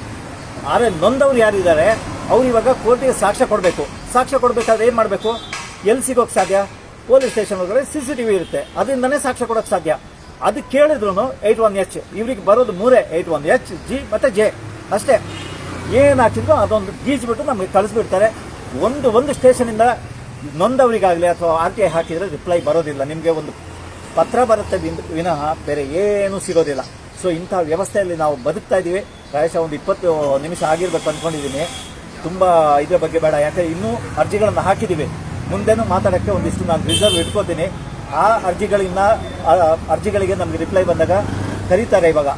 ಆದರೆ ನೊಂದವ್ರು ಯಾರಿದ್ದಾರೆ, ಅವ್ರು ಇವಾಗ ಕೋರ್ಟಿಗೆ ಸಾಕ್ಷ್ಯ ಕೊಡಬೇಕು. ಸಾಕ್ಷ್ಯ ಕೊಡಬೇಕಾದ್ರೆ ಏನು ಮಾಡಬೇಕು? ಎಲ್ಲಿ ಸಿಗೋಕೆ ಸಾಧ್ಯ? ಪೊಲೀಸ್ ಸ್ಟೇಷನ್ ಹೋದರೆ ಸಿ ಸಿ ಟಿ ವಿ ಇರುತ್ತೆ. ಅದರಿಂದನೇ ಸಾಕ್ಷ್ಯ ಕೊಡೋಕೆ ಸಾಧ್ಯ. ಅದು ಕೇಳಿದ್ರು ಏಯ್ಟ್ ಒನ್ ಎಚ್. ಇವ್ರಿಗೆ ಬರೋದು ಮೂರೇ ಏಯ್ಟ್ ಒನ್ ಎಚ್, ಜಿ ಮತ್ತು ಜೆ. ಅಷ್ಟೇ. ಏನು ಹಾಕಿದ್ರು ಅದೊಂದು ಗೀಜ್ಬಿಟ್ಟು ನಮಗೆ ಕಳಿಸ್ಬಿಡ್ತಾರೆ. ಒಂದು ಒಂದು ಸ್ಟೇಷನಿಂದ ನೊಂದವರಿಗಾಗಲಿ ಅಥವಾ ಆರ್ ಟಿ ಐ ಹಾಕಿದರೆ ರಿಪ್ಲೈ ಬರೋದಿಲ್ಲ. ನಿಮಗೆ ಒಂದು ಪತ್ರ ಬರುತ್ತೆ ವಿನ್- ಬೇರೆ ಏನೂ ಸಿಗೋದಿಲ್ಲ. ಸೊ ಇಂಥ ವ್ಯವಸ್ಥೆಯಲ್ಲಿ ನಾವು ಬದುಕ್ತಾ ಇದ್ದೀವಿ. ಪ್ರಾಯಶಃ ಒಂದು ಇಪ್ಪತ್ತು ನಿಮಿಷ ಆಗಿರ್ಬೇಕು ಅಂದ್ಕೊಂಡಿದ್ದೀನಿ. ತುಂಬ ಇದರ ಬಗ್ಗೆ ಬೇಡ. ಯಾಕಂದ್ರೆ ಇನ್ನೂ ಅರ್ಜಿಗಳನ್ನು ಹಾಕಿದ್ದೀವಿ. ಮುಂದೆನೂ ಮಾತಾಡೋಕ್ಕೆ ಒಂದಿಷ್ಟು ನಾನು ರಿಸರ್ವ್ ಇಟ್ಕೋತೀನಿ. ಆ ಅರ್ಜಿಗಳಿಂದ ಅರ್ಜಿಗಳಿಗೆ ನಮಗೆ ರಿಪ್ಲೈ ಬಂದಾಗ ಕರೀತಾರೆ ಇವಾಗ.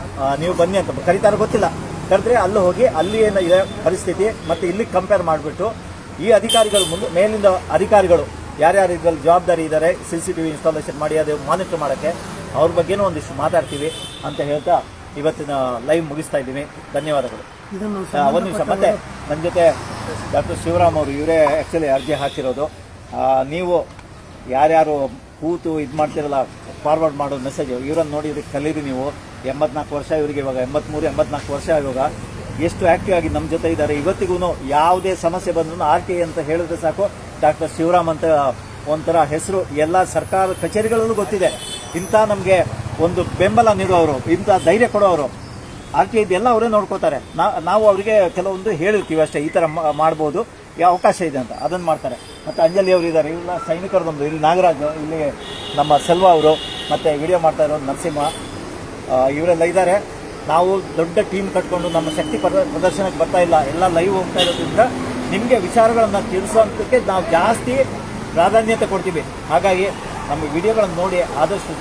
ನೀವು ಬನ್ನಿ ಅಂತ. ಕರೀತಾರೆ ಗೊತ್ತಿಲ್ಲ. ಕರೆದ್ರೆ ಅಲ್ಲಿ ಹೋಗಿ ಅಲ್ಲಿ ಏನಿದೆ ಪರಿಸ್ಥಿತಿ. ಮತ್ತು ಇಲ್ಲಿ ಕಂಪೇರ್ ಮಾಡಿಬಿಟ್ಟು ಈ ಅಧಿಕಾರಿಗಳು ಮುಂದೆ, ಮೇಲಿಂದ ಅಧಿಕಾರಿಗಳು ಯಾರ್ಯಾರು ಇದ್ರಲ್ಲಿ ಜವಾಬ್ದಾರಿ ಇದ್ದಾರೆ C C T V installation ಮಾಡಿ ಅದು ಮಾನಿಟರ್ ಮಾಡೋಕ್ಕೆ ಅವ್ರ ಬಗ್ಗೆನೂ ಒಂದಿಷ್ಟು ಮಾತಾಡ್ತೀವಿ ಅಂತ ಹೇಳ್ತಾ ಇವತ್ತಿನ ಲೈವ್ ಮುಗಿಸ್ತಾ ಇದ್ದೀವಿ. ಧನ್ಯವಾದಗಳು. ಒಂದು ನಿಮಿಷ ಮತ್ತೆ ನನ್ನ ಜೊತೆ ಡಾಕ್ಟರ್ ಶಿವರಾಮ್ ಅವರು ಇವರೇ ಆ್ಯಕ್ಚುಲಿ ಅರ್ಜಿ ಹಾಕಿರೋದು. ನೀವು ಯಾರ್ಯಾರು ಕೂತು ಇದು ಮಾಡ್ತಿರಲ್ಲ ಫಾರ್ವರ್ಡ್ ಮಾಡೋ ಮೆಸೇಜು ಇವರನ್ನು ನೋಡಿ ಇದಕ್ಕೆ ಕಲೀರಿ ನೀವು. ಎಂಬತ್ನಾಲ್ಕು ವರ್ಷ ಇವರಿಗೆ ಇವಾಗ ಎಂಬತ್ಮೂರು ಎಂಬತ್ನಾಲ್ಕು ವರ್ಷ ಇವಾಗ. ಎಷ್ಟು ಆ್ಯಕ್ಟಿವ್ ಆಗಿ ನಮ್ಮ ಜೊತೆ ಇದ್ದಾರೆ. ಇವತ್ತಿಗೂ ಯಾವುದೇ ಸಮಸ್ಯೆ ಬಂದ್ರೂ ಆರ್ ಟಿ ಅಂತ ಹೇಳಿದ್ರೆ ಸಾಕು. ಡಾಕ್ಟರ್ ಶಿವರಾಮ್ ಅಂತ ಒಂಥರ ಹೆಸರು. ಎಲ್ಲ ಸರ್ಕಾರ ಕಚೇರಿಗಳಲ್ಲೂ ಗೊತ್ತಿದೆ. ಇಂಥ ನಮಗೆ ಒಂದು ಬೆಂಬಲ ನೀಡುವವರು ಇಂಥ ಧೈರ್ಯ ಕೊಡೋರು ಆರ್ ಟಿ ಇದೆಲ್ಲ ಅವರೇ ನೋಡ್ಕೋತಾರೆ ನಾವು ಅವರಿಗೆ ಕೆಲವೊಂದು ಹೇಳಿರ್ತೀವಿ ಅಷ್ಟೇ, ಈ ಥರ ಮಾಡ್ಬೋದು, ಈ ಅವಕಾಶ ಇದೆ ಅಂತ. ಅದನ್ನು ಮಾಡ್ತಾರೆ. ಮತ್ತು ಅಂಜಲಿ ಅವರು ಇದ್ದಾರೆ. ಇಲ್ಲ ಸೈನಿಕರದೊಂದು ಇಲ್ಲಿ ನಾಗರಾಜ್, ಇಲ್ಲಿ ನಮ್ಮ ಸೆಲ್ವ ಅವರು, ಮತ್ತು ವಿಡಿಯೋ ಮಾಡ್ತಾ ಇರೋದು ನರಸಿಂಹ ಇವರೆಲ್ಲ ಇದ್ದಾರೆ. ನಾವು ದೊಡ್ಡ ಟೀಮ್ ಕಟ್ಕೊಂಡು ನಮ್ಮ ಶಕ್ತಿ ಪ್ರದರ್ಶನಕ್ಕೆ ಬರ್ತಾ ಇಲ್ಲ. ಎಲ್ಲ ಲೈವ್ ಹೋಗ್ತಾ ಇರೋದ್ರಿಂದ ನಿಮಗೆ ವಿಚಾರಗಳನ್ನು ತಿಳಿಸೋಂಥಕ್ಕೆ ನಾವು ಜಾಸ್ತಿ ಪ್ರಾಧಾನ್ಯತೆ ಕೊಡ್ತೀವಿ. ಹಾಗಾಗಿ ನಮ್ಮ ವಿಡಿಯೋಗಳನ್ನು ನೋಡಿ, ಆದಷ್ಟು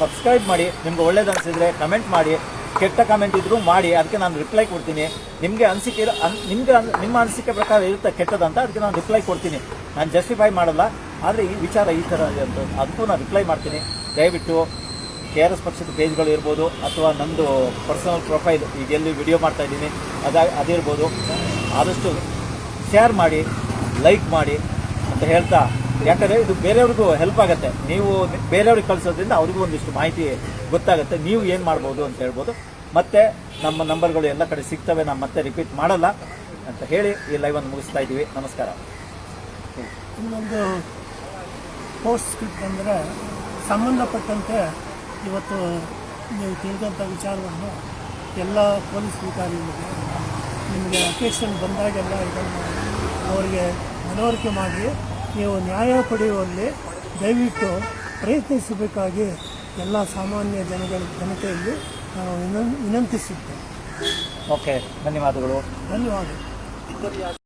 ಸಬ್ಸ್ಕ್ರೈಬ್ ಮಾಡಿ, ನಿಮ್ಗೆ ಒಳ್ಳೇದು ಅನಿಸಿದರೆ ಕಮೆಂಟ್ ಮಾಡಿ, ಕೆಟ್ಟ ಕಮೆಂಟ್ ಇದ್ದರೂ ಮಾಡಿ, ಅದಕ್ಕೆ ನಾನು ರಿಪ್ಲೈ ಕೊಡ್ತೀನಿ. ನಿಮಗೆ ಅನಿಸಿಕೆ ನಿಮಗೆ ನಿಮ್ಮ ಅನಿಸಿಕೆ ಪ್ರಕಾರ ಇರುತ್ತೆ ಕೆಟ್ಟದಂತ, ಅದಕ್ಕೆ ನಾನು ರಿಪ್ಲೈ ಕೊಡ್ತೀನಿ. ನಾನು ಜಸ್ಟಿಫೈ ಮಾಡಲ್ಲ, ಆದರೆ ಈ ವಿಚಾರ ಈ ಥರ ಅಂತ ಅದಕ್ಕೂ ನಾನು ರಿಪ್ಲೈ ಮಾಡ್ತೀನಿ. ದಯವಿಟ್ಟು ಕೆ ಆರ್ ಎಸ್ ಪಕ್ಷದ ಪೇಜ್ಗಳು ಇರ್ಬೋದು, ಅಥವಾ ನಂದು ಪರ್ಸನಲ್ ಪ್ರೊಫೈಲ್ ಈಗ ಎಲ್ಲಿ ವಿಡಿಯೋ ಮಾಡ್ತಾ ಇದ್ದೀನಿ, ಅದ, ಅದಿರ್ಬೋದು. ಆದಷ್ಟು ಶೇರ್ ಮಾಡಿ ಲೈಕ್ ಮಾಡಿ ಅಂತ ಹೇಳ್ತಾ, ಯಾಕಂದರೆ ಇದು ಬೇರೆಯವ್ರಿಗೂ ಹೆಲ್ಪ್ ಆಗುತ್ತೆ. ನೀವು ಬೇರೆಯವ್ರಿಗೆ ಕಳಿಸೋದ್ರಿಂದ ಅವ್ರಿಗೂ ಒಂದಿಷ್ಟು ಮಾಹಿತಿ ಗೊತ್ತಾಗುತ್ತೆ. ನೀವು ಏನು ಮಾಡ್ಬೋದು ಅಂತ ಹೇಳ್ಬೋದು. ಮತ್ತೆ ನಮ್ಮ ನಂಬರ್ಗಳು ಎಲ್ಲ ಕಡೆ ಸಿಗ್ತವೆ ನಾವು ಮತ್ತೆ ರಿಪೀಟ್ ಮಾಡಲ್ಲ ಅಂತ ಹೇಳಿ ಈ ಲೈವನ್ನು ಮುಗಿಸ್ತಾ ಇದ್ದೀವಿ. ನಮಸ್ಕಾರ. ಇನ್ನೊಂದು ಪೋಸ್ಟ್ ಸ್ಕ್ರಿಪ್ಟ್ ಅಂದರೆ ಸಂಬಂಧಪಟ್ಟಂತೆ ಇವತ್ತು ನೀವು ತಿಳಿದಂಥ ವಿಚಾರವನ್ನು ಎಲ್ಲ ಪೊಲೀಸ್ ಅಧಿಕಾರಿಗಳಿಗೆ, ನಿಮಗೆ ಅಕೇಶನ್ ಬಂದಾಗೆಲ್ಲ ಇದನ್ನು ಅವರಿಗೆ ಮನವರಿಕೆ ಮಾಡಿ ನೀವು ನ್ಯಾಯ ಪಡೆಯುವಲ್ಲಿ ದಯವಿಟ್ಟು ಪ್ರಯತ್ನಿಸಬೇಕಾಗಿ ಎಲ್ಲ ಸಾಮಾನ್ಯ ಜನಗಳ ಜನತೆಯಲ್ಲಿ ನಾವು ವಿನಂತಿಸುತ್ತೇನೆ. ಓಕೆ ಧನ್ಯವಾದಗಳು. ಧನ್ಯವಾದ